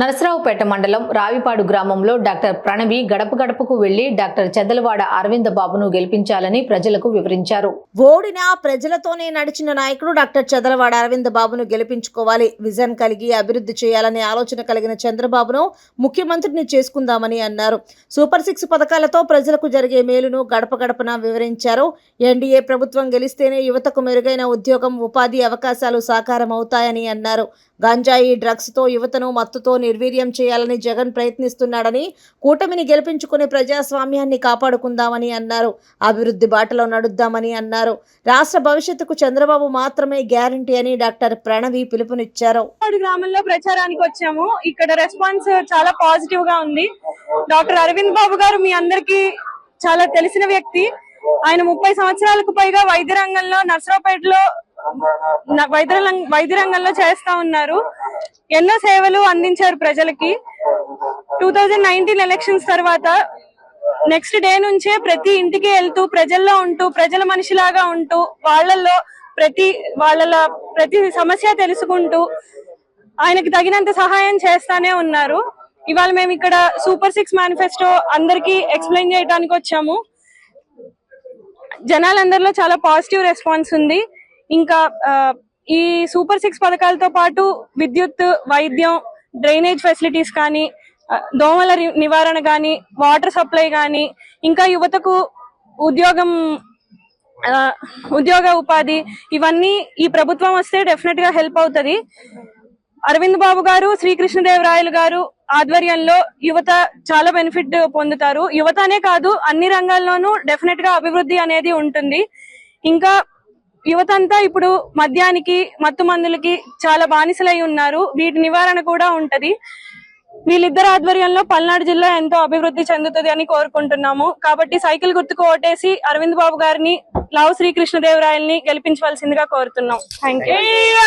నరసరావుపేట మండలం రావిపాడు గ్రామంలో డాక్టర్ ప్రణవి గడప గడపకు వెళ్ళి డాక్టర్ చెదలవాడ అరవింద బాబును గెలిపించాలని ప్రజలకు వివరించారు. ఓడినా ప్రజలతోనే నడిచిన నాయకుడు డాక్టర్ చెదలవాడ అరవింద బాబును గెలిపించుకోవాలి. విజన్ కలిగి అభివృద్ధి చేయాలనే ఆలోచన కలిగిన చంద్రబాబును ముఖ్యమంత్రిని చేసుకుందామని అన్నారు. సూపర్ సిక్స్ పథకాలతో ప్రజలకు జరిగే మేలును గడప గడపన వివరించారు. ఎన్డీఏ ప్రభుత్వం గెలిస్తేనే యువతకు మెరుగైన ఉద్యోగం ఉపాధి అవకాశాలు సాకారమవుతాయని అన్నారు. గంజాయి డ్రగ్స్తో యువతను మత్తుతో నిర్వీర్యం చేయాలని జగన్ ప్రయత్నిస్తున్నాడని కూటమిని గెలిపించుకుని ప్రజాస్వామ్యాన్ని కాపాడుకుందామని అన్నారు. అభివృద్ధి బాటలో నడుద్దామని అన్నారు. రాష్ట్ర భవిష్యత్తుకు చంద్రబాబు మాత్రమే గ్యారంటీ అని డాక్టర్ ప్రణవి పిలుపునిచ్చారు. గ్రామంలో ప్రచారానికి వచ్చాము. ఇక్కడ రెస్పాన్స్ చాలా పాజిటివ్గా ఉంది. డాక్టర్ అరవింద్ బాబు గారు మీ అందరికి చాలా తెలిసిన వ్యక్తి. ఆయన ముప్పై సంవత్సరాలకు పైగా వైద్య రంగంలో నర్సరావుపేటలో వైద్య వైద్య రంగంలో చేస్తా ఉన్నారు. ఎన్నో సేవలు అందించారు ప్రజలకి. టూ థౌజండ్ నైన్టీన్ ఎలక్షన్స్ తర్వాత నెక్స్ట్ డే నుంచే ప్రతి ఇంటికి వెళ్తూ ప్రజల్లో ఉంటూ ప్రజల మనిషిలాగా ఉంటూ వాళ్ళల్లో ప్రతి వాళ్ళ ప్రతి సమస్య తెలుసుకుంటూ ఆయనకి తగినంత సహాయం చేస్తానే ఉన్నారు. ఇవాళ మేము ఇక్కడ సూపర్ సిక్స్ మేనిఫెస్టో అందరికి ఎక్స్ప్లెయిన్ చేయడానికి వచ్చాము. జనాలందరిలో చాలా పాజిటివ్ రెస్పాన్స్ ఉంది. ఇంకా ఈ సూపర్ సిక్స్ పథకాలతో పాటు విద్యుత్ వైద్యం డ్రైనేజ్ ఫెసిలిటీస్ కానీ దోమల నివారణ కానీ వాటర్ సప్లై కానీ ఇంకా యువతకు ఉద్యోగం ఉద్యోగ ఉపాధి ఇవన్నీ ఈ ప్రభుత్వం వస్తే డెఫినెట్గా హెల్ప్ అవుతుంది. అరవింద్ బాబు గారు శ్రీకృష్ణదేవరాయలు గారు ఆధ్వర్యంలో యువత చాలా బెనిఫిట్ పొందుతారు. యువత అనే కాదు అన్ని రంగాల్లోనూ డెఫినెట్గా అభివృద్ధి అనేది ఉంటుంది. ఇంకా యువత అంతా ఇప్పుడు మద్యానికి మత్తు మందులకి చాలా బానిసలై ఉన్నారు. వీటి నివారణ కూడా ఉంటది. వీళ్ళిద్దరు ఆధ్వర్యంలో పల్నాడు జిల్లా ఎంతో అభివృద్ధి చెందుతుంది అని కోరుకుంటున్నాము. కాబట్టి సైకిల్ గుర్తుకు ఓటేసి అరవింద్ బాబు గారిని లావు శ్రీకృష్ణదేవరాయల్ని గెలిపించవలసిందిగా కోరుతున్నాం. థ్యాంక్